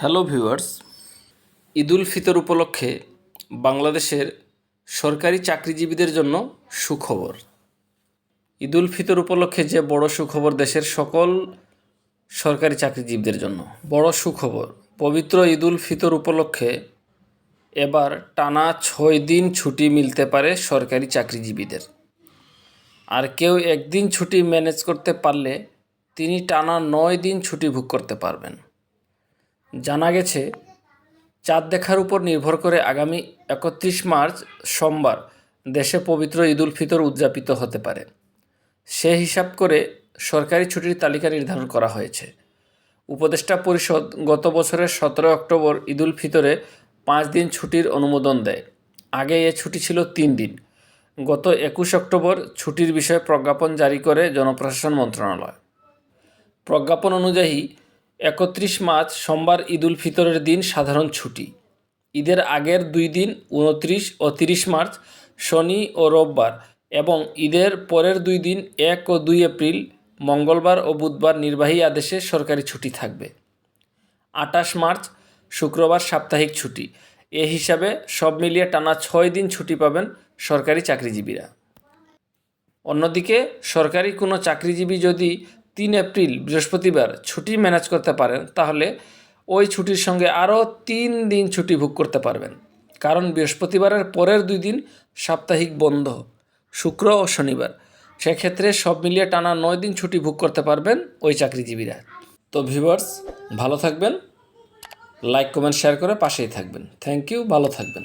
Hello viewers, ঈদুল ফিতর উপলক্ষে বাংলাদেশের সরকারি চাকরিজীবীদের জন্য সুখবর। ঈদুল ফিতর উপলক্ষে যে বড় সুখবর দেশের সকল সরকারি চাকরিজীবীদের জন্য, বড় সুখবর, পবিত্র ঈদুল ফিতর উপলক্ষে এবার টানা ছয় দিন ছুটি মিলতে পারে সরকারি চাকরিজীবীদের। আর কেউ একদিন ছুটি ম্যানেজ করতে পারলে তিনি টানা নয় দিন ছুটি ভোগ করতে পারবেন। জানা গেছে, চাঁদ দেখার উপর নির্ভর করে আগামী একত্রিশ মার্চ সোমবার দেশে পবিত্র ঈদুল ফিতর উদযাপিত হতে পারে। সে হিসাব করে সরকারি ছুটির তালিকা নির্ধারণ করা হয়েছে। উপদেষ্টা পরিষদ গত বছরের সতেরো অক্টোবর ঈদুল ফিতরে পাঁচ দিন ছুটির অনুমোদন দেয়। আগে এ ছুটি ছিল তিন দিন। গত একুশ অক্টোবর ছুটির বিষয়ে প্রজ্ঞাপন জারি করে জনপ্রশাসন মন্ত্রণালয়। প্রজ্ঞাপন অনুযায়ী একত্রিশ মার্চ সোমবার ঈদুল ফিতরের দিন সাধারণ ছুটি। ঈদের আগের দুই দিন উনত্রিশ ও তিরিশ মার্চ শনি ও রোববার এবং ঈদের পরের দুই দিন এক ও দুই এপ্রিল, মঙ্গলবার ও বুধবার নির্বাহী আদেশে সরকারি ছুটি থাকবে। আটাশ মার্চ শুক্রবার সাপ্তাহিক ছুটি। এ হিসাবে সব মিলিয়ে টানা ছয় দিন ছুটি পাবেন সরকারি চাকরিজীবীরা। অন্যদিকে সরকারি কোনো চাকরিজীবী যদি তিন এপ্রিল, বৃহস্পতিবার ছুটি ম্যানেজ করতে পারেন, তাহলে ওই ছুটির সঙ্গে আরও তিন দিন ছুটি ভোগ করতে পারবেন। কারণ বৃহস্পতিবারের পরের দুই দিন সাপ্তাহিক বন্ধ, শুক্র ও শনিবার। সেক্ষেত্রে সব মিলিয়ে টানা নয় দিন ছুটি ভোগ করতে পারবেন ওই চাকরিজীবীরা। তো ভিউয়ার্স, ভালো থাকবেন, লাইক, কমেন্ট, শেয়ার করে পাশেই থাকবেন। থ্যাংক ইউ, ভালো থাকবেন।